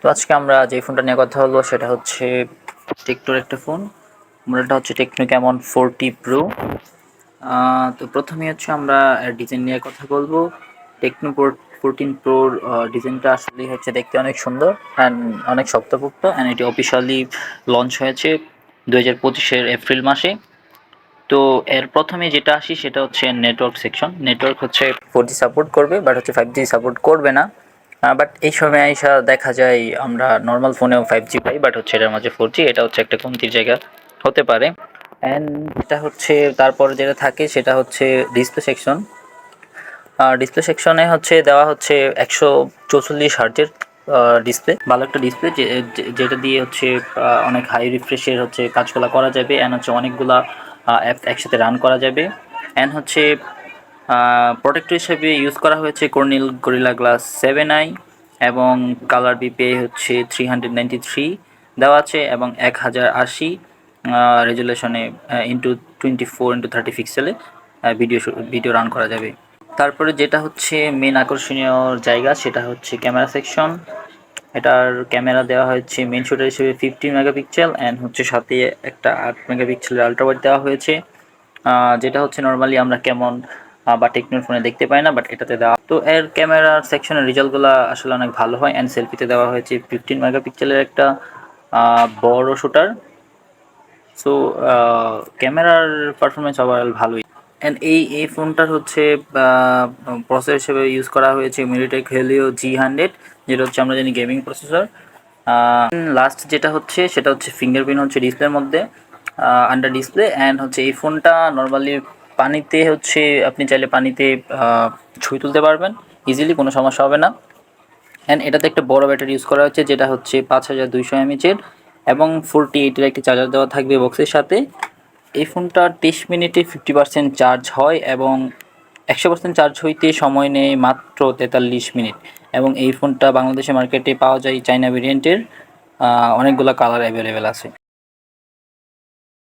তো আজকে আমরা যে ফোনটা নিয়ে কথা বলব সেটা হচ্ছে টেকনোর একটা ফোন মডেলটা হচ্ছে টেকনো ক্যামন ফোরটি প্রো তো প্রথমে হচ্ছে আমরা ডিজাইন নিয়ে কথা বলব। টেকনো ফোরটিন প্রোর ডিজাইনটা আসলে হচ্ছে দেখতে অনেক সুন্দর অ্যান্ড অনেক শক্তপোক্ত অ্যান্ড এটি অফিসিয়ালি লঞ্চ হয়েছে দু হাজার পঁচিশের এপ্রিল মাসে। তো এর প্রথমে যেটা আসি সেটা হচ্ছে নেটওয়ার্ক সেকশন নেটওয়ার্ক হচ্ছে ফোর সাপোর্ট করবে বাট হচ্ছে ফাইভ সাপোর্ট করবে না। বাট এই সময় আইসা দেখা যায় আমরা নর্মাল ফোনেও ফাইভ জি পাই বাট হচ্ছে এটার মাঝে ফোর জি এটা হচ্ছে একটা কমতির জায়গা হতে পারে। অ্যান্ড এটা হচ্ছে তারপরে যেটা থাকে সেটা হচ্ছে ডিসপ্লে সেকশন ডিসপ্লে সেকশনে হচ্ছে দেওয়া হচ্ছে একশো চৌচল্লিশ হার্জের ডিসপ্লে ভালো একটা ডিসপ্লে যেটা দিয়ে হচ্ছে অনেক হাই রিফ্রেশের হচ্ছে কাজগুলো করা যাবে। অ্যান্ড হচ্ছে অনেকগুলা অ্যাপ একসাথে রান করা যাবে। অ্যান্ড হচ্ছে প্রোটেক্টর হিসেবে ইউজ করা হয়েছে Corning Gorilla glass seven i এবং কালার বিপিআই হচ্ছে থ্রি হান্ড্রেড নাইনটি থ্রি দেওয়া আছে এবং এক হাজার আশি রেজুলেশনে into twenty four into thirty পিক্সেলে video video run করা যাবে। তারপরে যেটা হচ্ছে মেন আকর্ষণীয় জায়গা সেটা হচ্ছে ক্যামেরা সেকশন এটার ক্যামেরা দেওয়া হয়েছে মেন শুটার হিসেবে ফিফটি মেগাপিক্সেল অ্যান্ড হচ্ছে সাথে একটা আট মেগাপিক্সেলের আল্ট্রাওয়াইড দেওয়া হয়েছে। যেটা হচ্ছে নর্মালি আমরা কেমন বা টেকনোর ফোনে দেখতে পাই না বাট এটাতে দেওয়া তো এর ক্যামেরার সেকশনের রেজাল্টগুলো আসলে অনেক ভালো হয় অ্যান্ড সেলফিতে দেওয়া হয়েছে ফিফটিন মেগাপিক্সেলের একটা বড় শুটার সো ক্যামেরার পারফরমেন্স ওভারঅল ভালোই। অ্যান্ড এই এই ফোনটার হচ্ছে প্রসেসর হিসেবে ইউজ করা হয়েছে মিলিটেক হেলিও জি হান্ড্রেড যেটা হচ্ছে আমরা জানি গেমিং প্রসেসর লাস্ট যেটা হচ্ছে, সেটা হচ্ছে ফিঙ্গারপ্রিন্ট হচ্ছে ডিসপ্লের মধ্যে আন্ডার ডিসপ্লে অ্যান্ড হচ্ছে এই ফোনটা নর্মালি পানিতে হচ্ছে আপনি চাইলে পানিতে ছবি তুলতে পারবেন। ইজিলি কোনো সমস্যা হবে না। অ্যান্ড এটাতে একটা বড় ব্যাটারি ইউজ করা হচ্ছে, যেটা হচ্ছে পাঁচ হাজার দুইশো এমএচের এবং ফোরটি এইটের একটি চার্জার দেওয়া থাকবে বক্সের সাথে। এই ফোনটা তেইশ মিনিটে ফিফটি পার্সেন্ট চার্জ হয় এবং একশো পার্সেন্ট চার্জ হইতে সময় নেয় মাত্র তেতাল্লিশ মিনিট। এবং এই ফোনটা বাংলাদেশের মার্কেটে পাওয়া যায় চাইনা ভেরিয়েন্টের অনেকগুলো কালার অ্যাভেলেবেল আছে।